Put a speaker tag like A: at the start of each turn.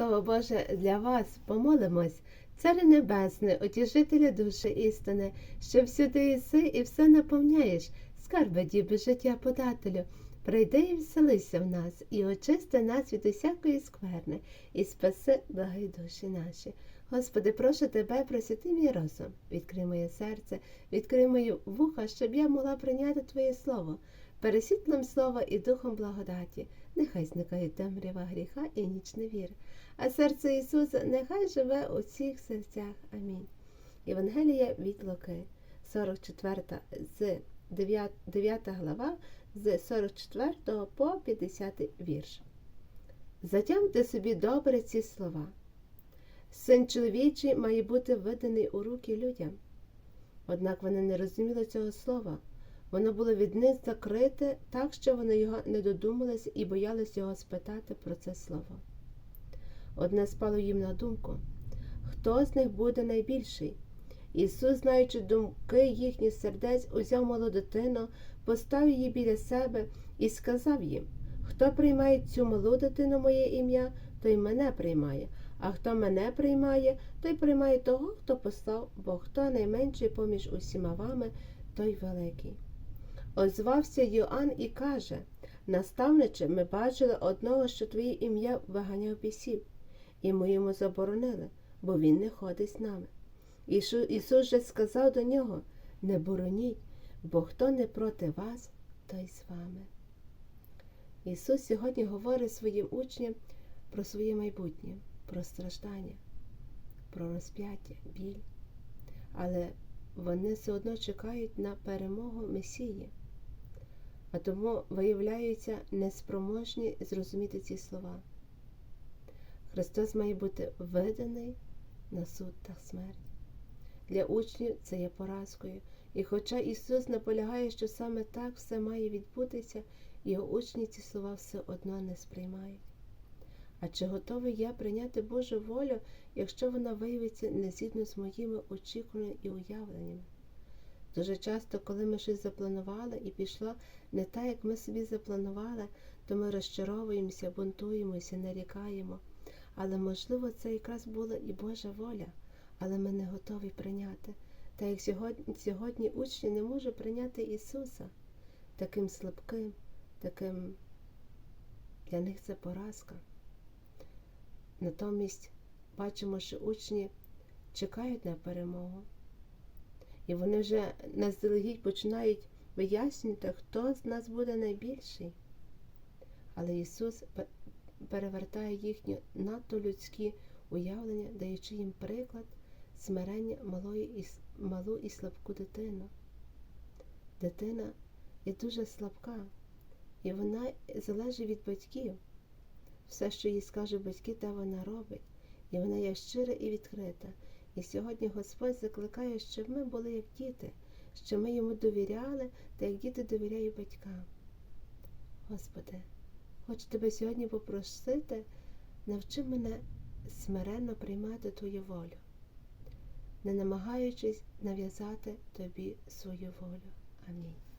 A: Слово Боже для вас помолимось, Царе Небесне, утішителя душі істини, що всюди єси і все наповняєш, скарби діби життя подателю. Прийди і вселися в нас, і очисти нас від усякої скверни, і спаси благі душі наші. Господи, прошу тебе, просити мій розум, відкрий моє серце, відкрий мою вуха, щоб я могла прийняти Твоє Слово, пересвітлим Слово і духом благодаті. Нехай зникає темрява гріха і ніч невіри, а серце Ісуса нехай живе у всіх серцях. Амінь. Євангелія від Луки, 44 з 9, 9 глава, з 44 по 50 вірш. Затямте собі добре ці слова. Син чоловічий має бути виданий у руки людям. Однак вони не розуміли цього слова. Воно було від них закрите, так що вони його не додумались і боялись його спитати про це слово. Одне спало їм на думку хто з них буде найбільший? Ісус, знаючи думки їхніх сердець, узяв малу дитину, поставив її біля себе і сказав їм Хто приймає цю малу дитину моє ім'я, той мене приймає, а хто мене приймає, той приймає того, хто послав, бо хто найменший поміж усіма вами, той великий. Озвався Йоанн і каже Наставниче, ми бачили одного, що твоє ім'я виганяв бісів, і ми йому заборонили, бо він не ходить з нами. Ісу- Ісус же сказав до нього Не бороніть, бо хто не проти вас, той з вами. Ісус сьогодні говорить своїм учням про своє майбутнє, про страждання, про розп'яття, біль. Але вони все одно чекають на перемогу Месії, а тому виявляються неспроможні зрозуміти ці слова. Христос має бути виданий на суд та смерть. Для учнів це є поразкою, і хоча Ісус наполягає, що саме так все має відбутися, його учні ці слова все одно не сприймають. А чи готовий я прийняти Божу волю, якщо вона виявиться не згідно з моїми очікуваннями і уявленнями? Дуже часто, коли ми щось запланували і пішло не так, як ми собі запланували, то ми розчаровуємося, бунтуємося, нарікаємо. Але можливо, це якраз була і Божа воля, але ми не готові прийняти. Та як сьогодні, сьогодні учні не можуть прийняти Ісуса таким слабким, таким для них це поразка. Натомість бачимо, що учні чекають на перемогу. І вони вже наздалегідь починають вияснювати, хто з нас буде найбільший. Але Ісус перевертає їхні надто людські уявлення, даючи їм приклад смирення малої і, малу і слабку дитину. Дитина є дуже слабка, і вона залежить від батьків. Все, що їй скажуть батьки, те вона робить, і вона є щира і відкрита. І сьогодні Господь закликає, щоб ми були як діти, щоб ми йому довіряли, та як діти довіряють батькам. Господи, хочу тебе сьогодні попросити, навчи мене смиренно приймати Твою волю, не намагаючись нав'язати тобі свою волю. Амінь.